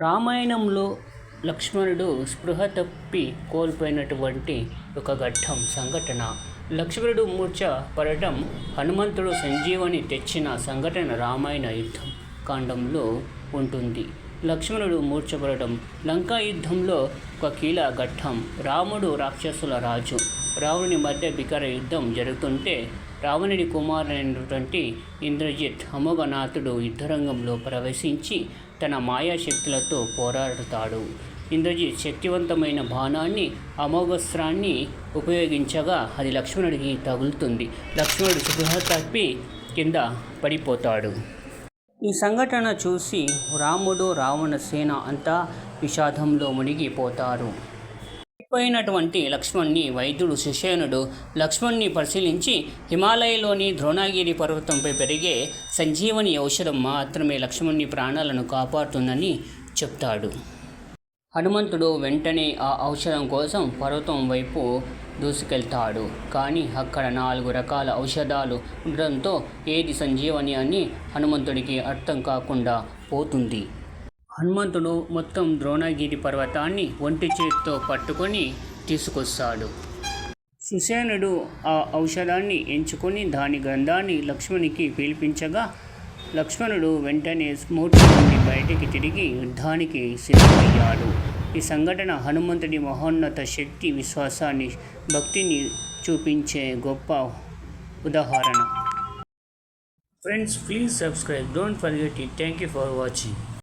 రామాయణంలో లక్ష్మణుడు స్పృహ తప్పి కోల్పోయినటువంటి ఒక ఘట్టం సంఘటన. లక్ష్మణుడు మూర్ఛ పడటం హనుమంతుడు సంజీవని తెచ్చిన సంఘటన రామాయణ యుద్ధం కాండంలో ఉంటుంది. లక్ష్మణుడు మూర్ఛపడటం లంకా యుద్ధంలో ఒక కీల ఘట్టం రాముడు రాక్షసుల రాజు. రావణుని మధ్య బికర యుద్ధం జరుగుతుంటే రావణుడి కుమారుడైనటువంటి ఇంద్రజిత్ అమోఘనాథుడు యుద్ధరంగంలో ప్రవేశించి తన మాయాశక్తులతో పోరాడుతాడు. ఇంద్రజిత్ శక్తివంతమైన బాణాన్ని అమోఘస్త్రాన్ని ఉపయోగించగా అది లక్ష్మణుడికి తగులుతుంది. లక్ష్మణుడు సుగ్రహ తప్పి కింద పడిపోతాడు. ఈ సంఘటన చూసి రాముడు రావణ సేన అంతా విషాదంలో మునిగిపోతారు. చనిపోయినటువంటి లక్ష్మణ్ణి వైద్యుడు సుషేనుడు లక్ష్మణ్ణి పరిశీలించి హిమాలయలోని ద్రోణాగిరి పర్వతంపై పెరిగే సంజీవని ఔషధం మాత్రమే లక్ష్మణ్ణి ప్రాణాలను కాపాడుతుందని చెప్తాడు. హనుమంతుడు వెంటనే ఆ ఔషధం కోసం పర్వతం వైపు దూసుకెళ్తాడు. కానీ అక్కడ నాలుగు రకాల ఔషధాలు ఉండడంతో ఏది సంజీవని అని హనుమంతుడికి అర్థం కాకుండా పోతుంది. హనుమంతుడు మొత్తం ద్రోణగిరి పర్వతాన్ని ఒంటి చేతితో పట్టుకొని తీసుకొస్తాడు. సుసేనుడు ఆ ఔషధాన్ని ఎంచుకొని దాని గంధాన్ని లక్ష్మణునికి పీల్పించగా లక్ష్మణుడు వెంటనే స్మూర్తి నుండి బయటికి తిరిగి యుద్ధానికి సిద్ధమయ్యాడు. ఈ సంఘటన హనుమంతుడి మహోన్నత శక్తి విశ్వాసాన్ని భక్తిని చూపించే గొప్ప ఉదాహరణ. Friends please subscribe don't forget it thank you for watching